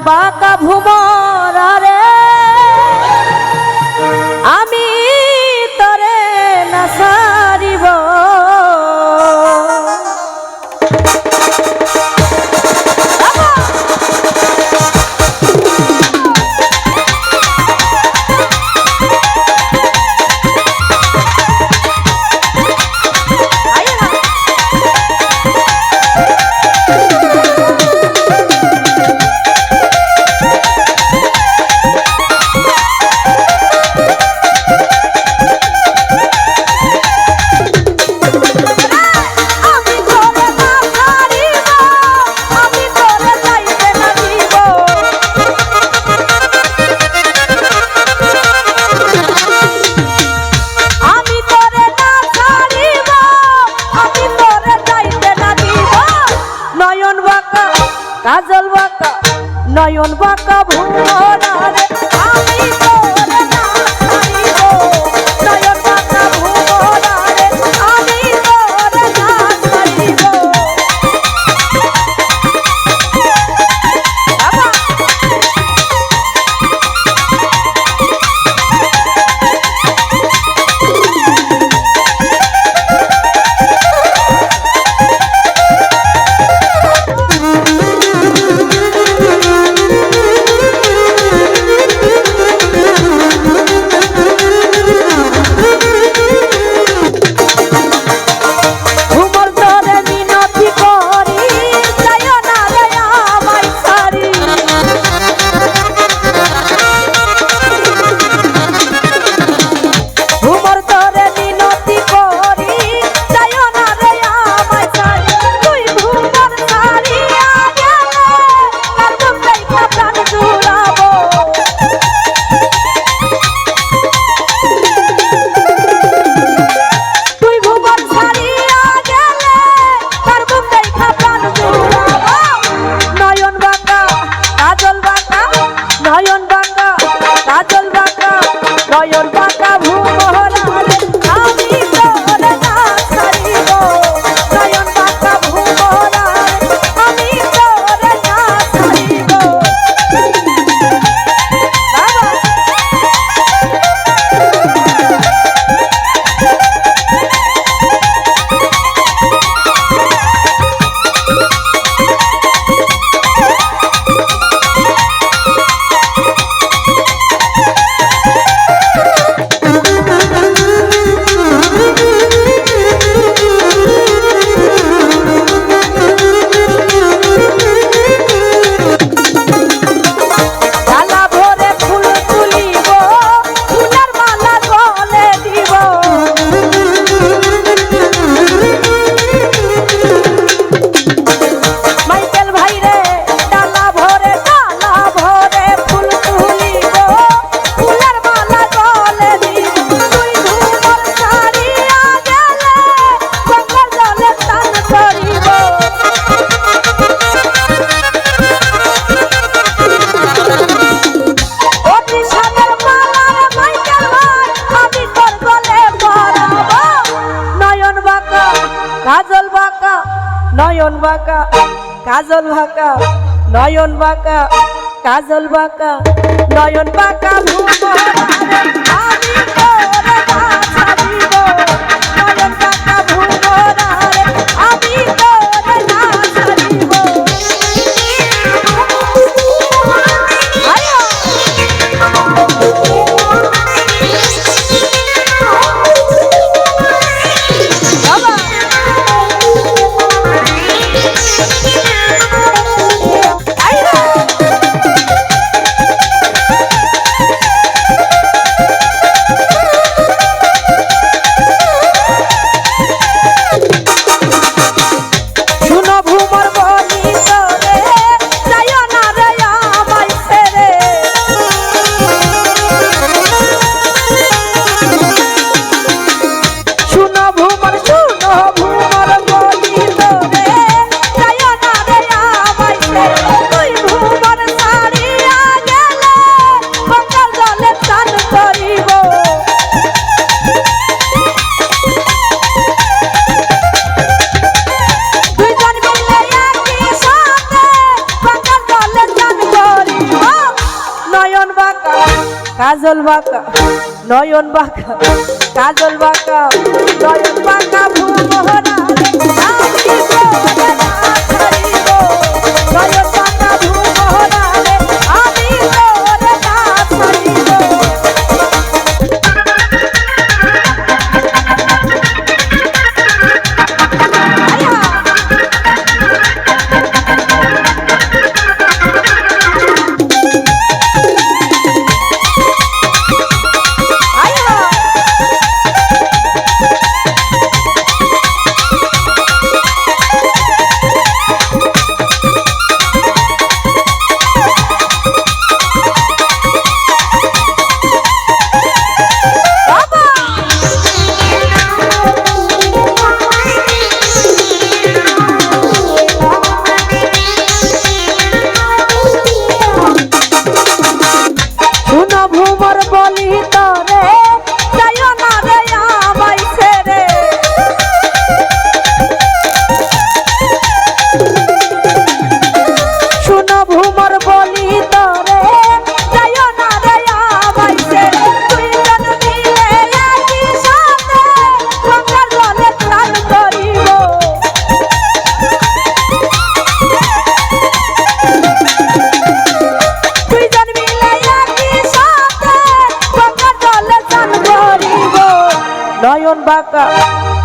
का भूमा lion walk up নয়ন বাঁকা কাজল বাঁকা নয়ন বাঁকা ভুবন কাজল বাঁকা নয়ন বাঁকা কাজল বাঁকা নয়ন বাঁকা ভুমরা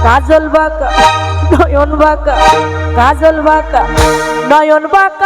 ಕಜಲ್ ವಾಕ ನಯನ ವಾಕ ಕಜಲ್ ವಾಕ ನಯನ ವಾಕ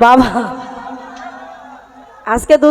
बाबा आज के दूध